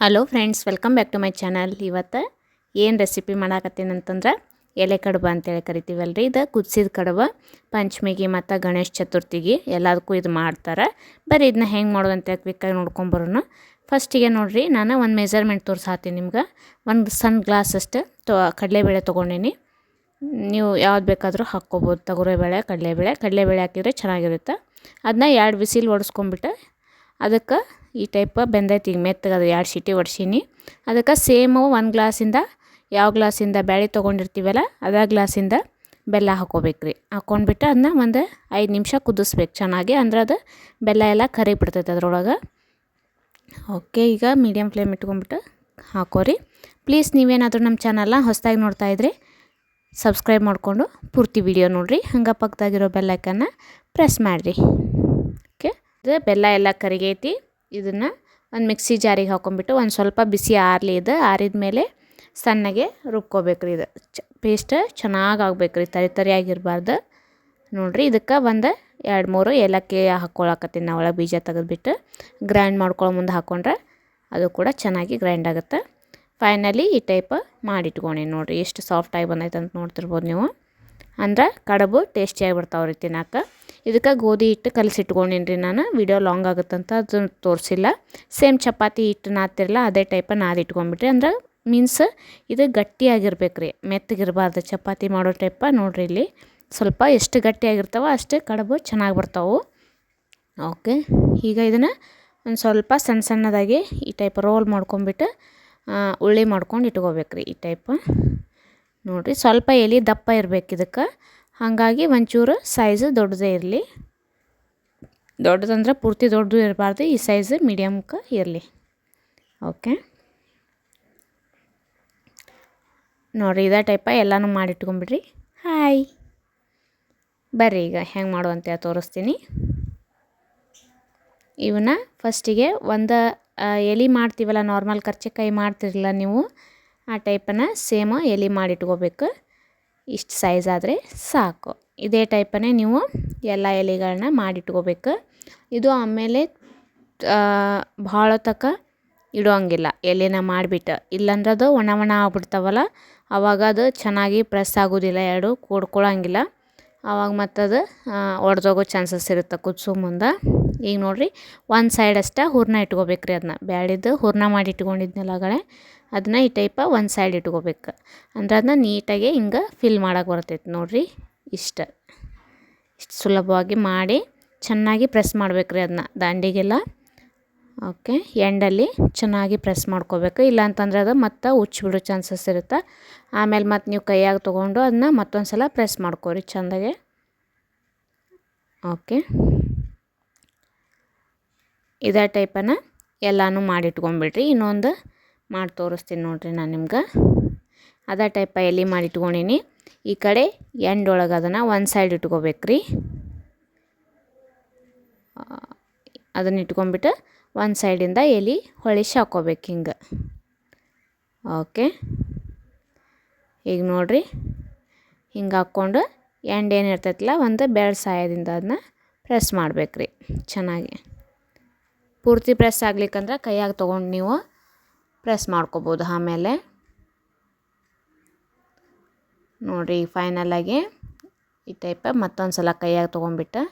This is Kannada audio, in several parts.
Hello friends welcome back to my channel ಇವತ್ತು ಏನು ರೆಸಿಪಿ ಮಾಡಾಕತ್ತೀನಿ ಅಂತಂದ್ರೆ ಎಲೆ ಕಡುಬ ಅಂತೇಳಿ ಕರಿತೀವಲ್ಲ ರೀ ಇದು ಕುದಿಸಿದ ಕಡುಬು, ಪಂಚಮಿಗೆ ಮತ್ತು ಗಣೇಶ ಚತುರ್ಥಿಗೆ ಎಲ್ಲದಕ್ಕೂ ಇದು ಮಾಡ್ತಾರೆ. ಬರೀ ಇದನ್ನ ಹೆಂಗೆ ಮಾಡೋದು ಅಂತ ಕ್ವಿಕ್ಕಾಗಿ ನೋಡ್ಕೊಂಬರೋಣ ಫಸ್ಟಿಗೆ ನೋಡಿರಿ, ನಾನು ಒಂದು ಮೆಜರ್ಮೆಂಟ್ ತೋರಿಸಾತೀನಿ ನಿಮ್ಗೆ. ಒಂದು ಸಣ್ಣ ಗ್ಲಾಸ್ ಅಷ್ಟು ತೊ, ಕಡಲೆಬೇಳೆ ತೊಗೊಂಡೀನಿ. ನೀವು ಯಾವ್ದು ಬೇಕಾದರೂ ಹಾಕ್ಕೋಬೋದು. ತೊಗರಿಬೇಳೆ, ಕಡಲೆಬೇಳೆ ಕಡಲೆಬೇಳೆ ಹಾಕಿದರೆ ಚೆನ್ನಾಗಿರುತ್ತೆ. ಅದನ್ನ ಎರಡು ಬಿಸಿಲು ಒಡಿಸ್ಕೊಂಬಿಟ್ಟು ಅದಕ್ಕೆ ಈ ಟೈಪ್ ಬೆಂದೈತಿ ಈಗ ಮೆತ್ತಗೆ ಅದು ಎರಡು ಸಿಟಿ ಒಡ್ಸೀನಿ. ಅದಕ್ಕೆ ಸೇಮು ಒಂದು ಗ್ಲಾಸಿಂದ, ಯಾವ ಗ್ಲಾಸಿಂದ ಬ್ಯಾಳೆ ತೊಗೊಂಡಿರ್ತೀವಲ್ಲ, ಅದೇ ಗ್ಲಾಸಿಂದ ಬೆಲ್ಲ ಹಾಕೋಬೇಕು ರೀ ಹಾಕ್ಕೊಂಡ್ಬಿಟ್ಟು ಅದನ್ನ ಒಂದು ಐದು ನಿಮಿಷ ಕುದಿಸ್ಬೇಕು ಚೆನ್ನಾಗಿ, ಅಂದ್ರೆ ಅದು ಬೆಲ್ಲ ಎಲ್ಲ ಕರಿ ಬಿಡ್ತೈತೆ ಅದ್ರೊಳಗೆ. ಓಕೆ, ಈಗ ಮೀಡಿಯಮ್ ಫ್ಲೇಮ್ ಇಟ್ಕೊಂಡ್ಬಿಟ್ಟು ಹಾಕೋರಿ. ಪ್ಲೀಸ್ ನೀವೇನಾದರೂ ನಮ್ಮ ಚಾನಲ್ನ ಹೊಸದಾಗಿ ನೋಡ್ತಾ ಇದ್ರಿ ಸಬ್ಸ್ಕ್ರೈಬ್ ಮಾಡಿಕೊಂಡು ಪೂರ್ತಿ ವಿಡಿಯೋ ನೋಡಿರಿ. ಹಂಗೆ ಪಕ್ಕದಾಗಿರೋ ಬೆಲ್ಲೈಕನ್ನ ಪ್ರೆಸ್ ಮಾಡಿರಿ. ಓಕೆ ಅದು ಬೆಲ್ಲ ಎಲ್ಲ ಕರಿಗೈತಿ. ಇದನ್ನು ಒಂದು ಮಿಕ್ಸಿ ಜಾರಿಗೆ ಹಾಕೊಂಡ್ಬಿಟ್ಟು ಒಂದು ಸ್ವಲ್ಪ ಬಿಸಿ ಆರಲಿ ಇದು, ಆರಿದ ಮೇಲೆ ಸಣ್ಣಗೆ ರುಬ್ಕೋಬೇಕು ರೀ ಇದು. ಚ ಪೇಸ್ಟ್ ಚೆನ್ನಾಗಿ ಆಗ್ಬೇಕು ರೀ ತರಿ ತರಿಯಾಗಿರಬಾರ್ದು. ನೋಡಿರಿ, ಇದಕ್ಕೆ ಒಂದು ಎರಡು ಮೂರು ಏಲಕ್ಕಿ ಹಾಕ್ಕೊಳಕತ್ತೀನಿ ನಾವು ಒಳಗೆ ಬೀಜ ತೆಗೆದುಬಿಟ್ಟು. ಗ್ರೈಂಡ್ ಮಾಡ್ಕೊಳ್ಳೋ ಮುಂದೆ ಹಾಕ್ಕೊಂಡ್ರೆ ಅದು ಕೂಡ ಚೆನ್ನಾಗಿ ಗ್ರೈಂಡ್ ಆಗುತ್ತೆ. ಫೈನಲಿ ಈ ಟೈಪ್ ಮಾಡಿಟ್ಕೊಂಡಿ ನೋಡಿರಿ, ಎಷ್ಟು ಸಾಫ್ಟಾಗಿ ಬಂದೈತೆ ಅಂತ ನೋಡ್ತಿರ್ಬೋದು ನೀವು. ಅಂದ್ರೆ ಕಡಬು ಟೇಸ್ಟಿಯಾಗಿ ಬರ್ತಾವ್ರಿ ತಿನ್ನಕ್ಕೆ. ಇದಕ್ಕೆ ಗೋಧಿ ಹಿಟ್ಟು ಕಲಸಿಟ್ಕೊಂಡಿನಿ ರೀ ನಾನು. ವಿಡಿಯೋ ಲಾಂಗ್ ಆಗುತ್ತಂತ ಅದನ್ನು ತೋರಿಸಿಲ್ಲ. ಸೇಮ್ ಚಪಾತಿ ಹಿಟ್ಟು ನಾದ್ತಿರಲ್ಲ ಅದೇ ಟೈಪ ನಾದಿ ಇಟ್ಕೊಂಡ್ಬಿಟ್ರಿ ಅಂದ್ರೆ ಮೀನ್ಸ್ ಇದು ಗಟ್ಟಿಯಾಗಿರ್ಬೇಕು ರೀ ಮೆತ್ತಗಿರಬಾರ್ದು ಚಪಾತಿ ಮಾಡೋ ಟೈಪ ನೋಡಿರಿ ಇಲ್ಲಿ. ಸ್ವಲ್ಪ ಎಷ್ಟು ಗಟ್ಟಿಯಾಗಿರ್ತಾವೋ ಅಷ್ಟು ಕಡುಬು ಚೆನ್ನಾಗಿ ಬರ್ತಾವೆ. ಓಕೆ ಈಗ ಇದನ್ನು ಒಂದು ಸ್ವಲ್ಪ ಸಣ್ಣ ಸಣ್ಣದಾಗಿ ಈ ಟೈಪ್ ರೋಲ್ ಮಾಡ್ಕೊಂಬಿಟ್ಟು ಉಳ್ಳಿ ಮಾಡ್ಕೊಂಡು ಇಟ್ಕೋಬೇಕು ರೀ ಈ ಟೈಪ್ ನೋಡಿರಿ ಸ್ವಲ್ಪ ಎಲೆ ದಪ್ಪ ಇರಬೇಕು ಇದಕ್ಕೆ. ಹಾಗಾಗಿ ಒಂಚೂರು ಸೈಜು ದೊಡ್ಡದೇ ಇರಲಿ. ದೊಡ್ಡದಂದ್ರೆ ಪೂರ್ತಿ ದೊಡ್ಡದು ಇರಬಾರ್ದು, ಈ ಸೈಜ್ ಮೀಡಿಯಮ್ಗೆ ಇರಲಿ. ಓಕೆ ನೋಡಿರಿ ಇದೇ ಟೈಪ ಎಲ್ಲನೂ ಮಾಡಿಟ್ಕೊಂಬಿಡ್ರಿ. ಹಾಯ್ ಬರ್ರಿ ಈಗ, ಹೆಂಗೆ ಮಾಡುವಂತೆ ತೋರಿಸ್ತೀನಿ. ಇವನ್ನ ಫಸ್ಟಿಗೆ ಒಂದು ಎಲೆ ಮಾಡ್ತೀವಲ್ಲ ನಾರ್ಮಲ್ ಕರ್ಚಿಕಾಯಿ ಮಾಡ್ತಿರಲ್ಲ ನೀವು? ಆ ಟೈಪನ್ನು ಸೇಮ್ ಎಲೆ ಮಾಡಿಟ್ಕೋಬೇಕು. ಇಷ್ಟು ಸೈಜ್ ಆದರೆ ಸಾಕು. ಇದೇ ಟೈಪನ್ನೇ ನೀವು ಎಲ್ಲ ಎಲೆಗಳನ್ನ ಮಾಡಿಟ್ಕೋಬೇಕು. ಇದು ಆಮೇಲೆ ಭಾಳ ತಕ ಇಡೋಂಗಿಲ್ಲ. ಎಲೆನ ಮಾಡಿಬಿಟ್ಟು ಇಲ್ಲಾಂದ್ರೆ ಅದು ಒಣ ಒಣ ಆಗ್ಬಿಡ್ತಾವಲ್ಲ ಆವಾಗ ಅದು ಚೆನ್ನಾಗಿ ಪ್ರೆಸ್ ಆಗೋದಿಲ್ಲ ಎರಡು ಕೂಡ್ಕೊಳ್ಳೋಂಗಿಲ್ಲ ಆವಾಗ ಮತ್ತದು ಒಡೆದೋಗೋ ಚಾನ್ಸಸ್ ಇರುತ್ತೆ ಕುದಿಸೋ ಮುಂದೆ. ಈಗ ನೋಡಿರಿ, ಒಂದು ಸೈಡ್ ಅಷ್ಟೇ ಹೂರ್ಣ ಇಟ್ಕೋಬೇಕು ರೀ ಅದನ್ನ ಬ್ಯಾಳಿದ್ದು ಹೂರ್ಣ ಮಾಡಿ ಇಟ್ಕೊಂಡಿದ್ನಲ್ಲ ಆಗಲೇ ಅದನ್ನ ಈ ಟೈಪ ಒಂದು ಸೈಡ್ ಇಟ್ಕೋಬೇಕು. ಅಂದ್ರೆ ಅದನ್ನ ನೀಟಾಗಿ ಹಿಂಗೆ ಫಿಲ್ ಮಾಡೋಕೆ ಬರ್ತೈತೆ ನೋಡಿರಿ, ಇಷ್ಟ. ಇಷ್ಟು ಸುಲಭವಾಗಿ ಮಾಡಿ ಚೆನ್ನಾಗಿ ಪ್ರೆಸ್ ಮಾಡ್ಬೇಕು ರೀ ಅದನ್ನ ದಾಂಡಿಗೆಲ್ಲ. ಓಕೆ ಎಂಡಲ್ಲಿ ಚೆನ್ನಾಗಿ ಪ್ರೆಸ್ ಮಾಡ್ಕೋಬೇಕು. ಇಲ್ಲ ಅಂತಂದ್ರೆ ಅದು ಮತ್ತೆ ಉಚ್ಚಿಬಿಡೋ ಚಾನ್ಸಸ್ ಇರುತ್ತೆ. ಆಮೇಲೆ ಮತ್ತೆ ನೀವು ಕೈಯಾಗ ತೊಗೊಂಡು ಅದನ್ನ ಮತ್ತೊಂದು ಸಲ ಪ್ರೆಸ್ ಮಾಡ್ಕೋರಿ ಚೆಂದಾಗೆ. ಓಕೆ. ಇದೇ ಟೈಪನ್ನು ಎಲ್ಲನೂ ಮಾಡಿಟ್ಕೊಂಬಿಡ್ರಿ. ಇನ್ನೊಂದು ಮಾಡಿ ತೋರಿಸ್ತೀನಿ ನೋಡಿರಿ ನಾನು ನಿಮ್ಗೆ. ಅದೇ ಟೈಪ ಎಲ್ಲಿ ಮಾಡಿಟ್ಕೊಂಡಿನಿ. ಈ ಕಡೆ ಎಂಡೊಳಗೆ ಅದನ್ನು ಒಂದು ಸೈಡ್ ಇಟ್ಕೋಬೇಕ್ರಿ. ಅದನ್ನು ಇಟ್ಕೊಂಬಿಟ್ಟು ಒಂದು ಸೈಡಿಂದ ಎಲೆ ಹೊಳಿಸಿ ಹಾಕೋಬೇಕು ಹಿಂಗೆ. ಓಕೆ. ಈಗ ನೋಡಿರಿ. ಹಿಂಗೆ ಹಾಕ್ಕೊಂಡು ಎಂಡ್ ಏನು ಇರ್ತೈತಲ್ಲ ಒಂದು ಬೆರಳು ಸಹಾಯದಿಂದ ಅದನ್ನ ಪ್ರೆಸ್ ಮಾಡ್ಬೇಕು ರೀ ಚೆನ್ನಾಗಿ. ಪೂರ್ತಿ ಪ್ರೆಸ್ ಆಗ್ಲಿಕ್ಕಂದ್ರೆ ಕೈಯಾಗ ತೊಗೊಂಡು ನೀವು ಪ್ರೆಸ್ ಮಾಡ್ಕೋಬೋದು ಆಮೇಲೆ. ನೋಡಿರಿ ಫೈನಲಾಗಿ ಈ ಟೈಪ ಮತ್ತೊಂದು ಸಲ ಕೈಯಾಗ ತೊಗೊಂಬಿಟ್ಟು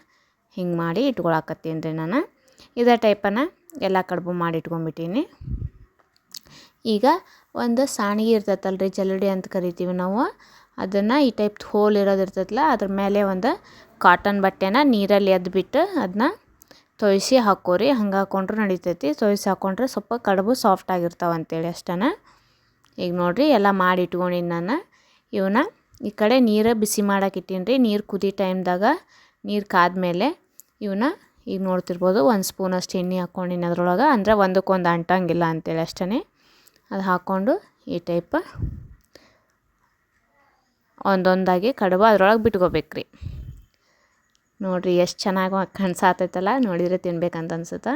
ಹಿಂಗೆ ಮಾಡಿ ಇಟ್ಕೊಳಕತ್ತೀನಿ ರೀ ನಾನು. ಇದೇ ಟೈಪನ್ನು ಎಲ್ಲ ಕಡುಬು ಮಾಡಿ ಇಟ್ಕೊಂಡ್ಬಿಟ್ಟೀನಿ. ಈಗ ಒಂದು ಸಾಣಿಗೆ ಇರ್ತೈತಲ್ಲ ರೀ ಜಲ್ಲಡಿ ಅಂತ ಕರಿತೀವಿ ನಾವು. ಅದನ್ನು ಈ ಟೈಪ್ ಹೋಲ್ ಇರೋದು ಇರ್ತೈತಲ್ಲ ಅದ್ರ ಮೇಲೆ ಒಂದು ಕಾಟನ್ ಬಟ್ಟೆನ ನೀರಲ್ಲಿ ಎದ್ಬಿಟ್ಟು ಅದನ್ನ ತೊಯ್ಸಿ ಹಾಕೋರಿ, ಹಂಗೆ ಹಾಕ್ಕೊಂಡ್ರೆ ನಡಿತೈತಿ. ತೊಯ್ಸಿ ಹಾಕ್ಕೊಂಡ್ರೆ ಸ್ವಲ್ಪ ಕಡುಬು ಸಾಫ್ಟ್ ಆಗಿರ್ತಾವೆ ಅಂತೇಳಿ ಅಷ್ಟೇ ಈಗ ನೋಡಿರಿ, ಎಲ್ಲ ಮಾಡಿ ಇಟ್ಕೊಂಡಿನಿ ನಾನು. ಇವನ್ನ ಈ ಕಡೆ ನೀರು ಬಿಸಿ ಮಾಡಕ್ಕೆ ಇಟ್ಟೀನಿ ರೀ ನೀರು ಕುದಿ ಟೈಮ್ದಾಗ ನೀರು ಕಾದ್ಮೇಲೆ ಇವನ್ನ ಈಗ ನೋಡ್ತಿರ್ಬೋದು ಒಂದು ಸ್ಪೂನಷ್ಟು ಎಣ್ಣೆ ಹಾಕ್ಕೊಂಡಿನಿ ಅದ್ರೊಳಗೆ. ಅಂದರೆ ಒಂದಕ್ಕೊಂದು ಅಂಟಂಗಿಲ್ಲ ಅಂತೇಳಿ ಅಷ್ಟೇ ಅದು ಹಾಕ್ಕೊಂಡು ಈ ಟೈಪ್ ಒಂದೊಂದಾಗಿ ಕಡುಬು ಅದ್ರೊಳಗೆ ಬಿಟ್ಕೋಬೇಕ್ರಿ. ನೋಡಿರಿ ಎಷ್ಟು ಚೆನ್ನಾಗಿ ಕಣ್ಸಾತೈತಲ್ಲ ನೋಡಿದರೆ ತಿನ್ಬೇಕಂತ ಅನ್ಸುತ್ತೆ?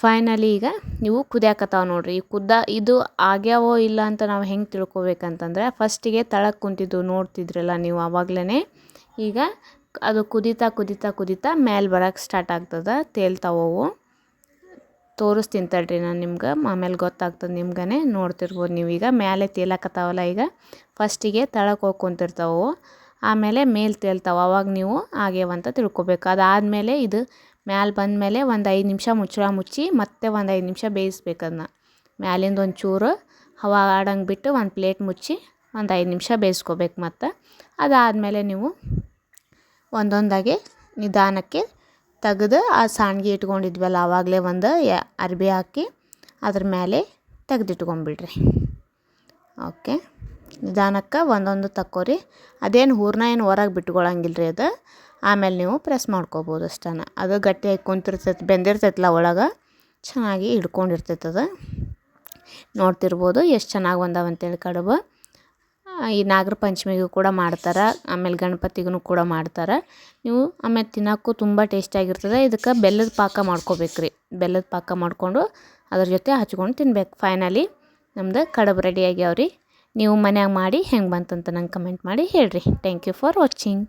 ಫೈನಲಿ ಈಗ ನೀವು ಕುದಿಯಾಕತ್ತಾವ ನೋಡಿರಿ. ಈ ಕುದ್ದ ಇದು ಆಗ್ಯಾವೋ ಇಲ್ಲ ಅಂತ ನಾವು ಹೆಂಗೆ ತಿಳ್ಕೊಬೇಕಂತಂದ್ರೆ ಫಸ್ಟಿಗೆ ತಳಕ್ಕೆ ಕುಂತಿದ್ದು ನೋಡ್ತಿದ್ರಲ್ಲ ನೀವು ಆವಾಗಲೇ ಈಗ ಅದು ಕುದೀತಾ ಕುದೀತಾ ಕುದೀತಾ ಮೇಲೆ ಬರೋಕ್ಕೆ ಸ್ಟಾರ್ಟ್ ಆಗ್ತದೆ ತೇಲ್ತಾವವು ತೋರಿಸ್ತೀನಿ ತಡ್ರಿ ನಾನು ನಿಮ್ಗೆ, ಆಮೇಲೆ ಗೊತ್ತಾಗ್ತದೆ ನಿಮ್ಗೇ ನೋಡ್ತಿರ್ಬೋದು ನೀವೀಗ. ಮೇಲೆ ತೇಲಾಕತ್ತಾವಲ್ಲ ಈಗ. ಫಸ್ಟಿಗೆ ತಳಕ್ಕೆ ಹೋಗಿ ಕುಂತಿರ್ತಾವೆ. ಆಮೇಲೆ ಮೇಲೆ ತೇಲ್ತಾವೆ. ಅವಾಗ ನೀವು ಆಗ್ಯಾವಂತ ತಿಳ್ಕೊಬೇಕು. ಅದಾದಮೇಲೆ ಇದು ಮ್ಯಾಲೆ ಬಂದಮೇಲೆ ಒಂದು ಐದು ನಿಮಿಷ ಮುಚ್ಚಳ ಮುಚ್ಚಿ ಮತ್ತೆ ಒಂದು ಐದು ನಿಮಿಷ ಬೇಯಿಸ್ಬೇಕು ಅದನ್ನ ಮ್ಯಾಲಿಂದ ಒಂದು ಚೂರು ಹವಾ ಆಡಂಗೆ ಬಿಟ್ಟು ಒಂದು ಪ್ಲೇಟ್ ಮುಚ್ಚಿ ಒಂದು ಐದು ನಿಮಿಷ ಬೇಯಿಸ್ಕೋಬೇಕು ಮತ್ತು. ಅದಾದಮೇಲೆ ನೀವು ಒಂದೊಂದಾಗಿ ನಿಧಾನಕ್ಕೆ ತೆಗೆದು ಆ ಸಾಣ್ಗಿ ಇಟ್ಕೊಂಡಿದ್ವಲ್ಲ ಆವಾಗಲೇ ಒಂದು ಅರ್ಬಿ ಹಾಕಿ ಅದ್ರ ಮೇಲೆ ತೆಗೆದಿಟ್ಕೊಂಬಿಡ್ರಿ. ಓಕೆ? ನಿಧಾನಕ್ಕೆ ಒಂದೊಂದು ತಕ್ಕೋರಿ. ಅದೇನು ಹೂರ್ಣ ಏನು ಹೊರಗೆ ಬಿಟ್ಕೊಳ್ಳಂಗಿಲ್ಲ ರೀ ಅದು. ಆಮೇಲೆ ನೀವು ಪ್ರೆಸ್ ಮಾಡ್ಕೋಬೋದು ಅಷ್ಟನ. ಅದು ಗಟ್ಟಿಯಾಗಿ ಕುಂತಿರ್ತೈತೆ ಬೆಂದಿರ್ತೈತಲ್ಲ ಒಳಗೆ. ಚೆನ್ನಾಗಿ ಹಿಡ್ಕೊಂಡಿರ್ತೈತೆ ಅದು. ನೋಡ್ತಿರ್ಬೋದು ಎಷ್ಟು ಚೆನ್ನಾಗಿ ಬಂದಾವ ಅಂತೇಳಿ ಕಡುಬು. ಈ ನಾಗರ ಪಂಚಮಿಗೂ ಕೂಡ ಮಾಡ್ತಾರೆ. ಆಮೇಲೆ ಗಣಪತಿಗೂ ಕೂಡ ಮಾಡ್ತಾರೆ. ನೀವು ಆಮೇಲೆ ತಿನ್ನೋಕ್ಕೂ ತುಂಬ ಟೇಸ್ಟಿಯಾಗಿರ್ತದೆ ಇದಕ್ಕೆ ಬೆಲ್ಲದ ಪಾಕ ಮಾಡ್ಕೋಬೇಕು ರೀ ಬೆಲ್ಲದ ಪಾಕ ಮಾಡಿಕೊಂಡು ಅದ್ರ ಜೊತೆ ಹಚ್ಕೊಂಡು ತಿನ್ಬೇಕು. ಫೈನಲಿ ನಮ್ದು ಕಡುಬು ರೆಡಿ ಆಗ್ಯಾವ ರೀ ನೀವು ಮನ್ಯಾಗ ಮಾಡಿ ಹೆಂಗೆ ಬಂತಂತ ನಂಗೆ ಕಮೆಂಟ್ ಮಾಡಿ ಹೇಳ್ರಿ. Thank you for watching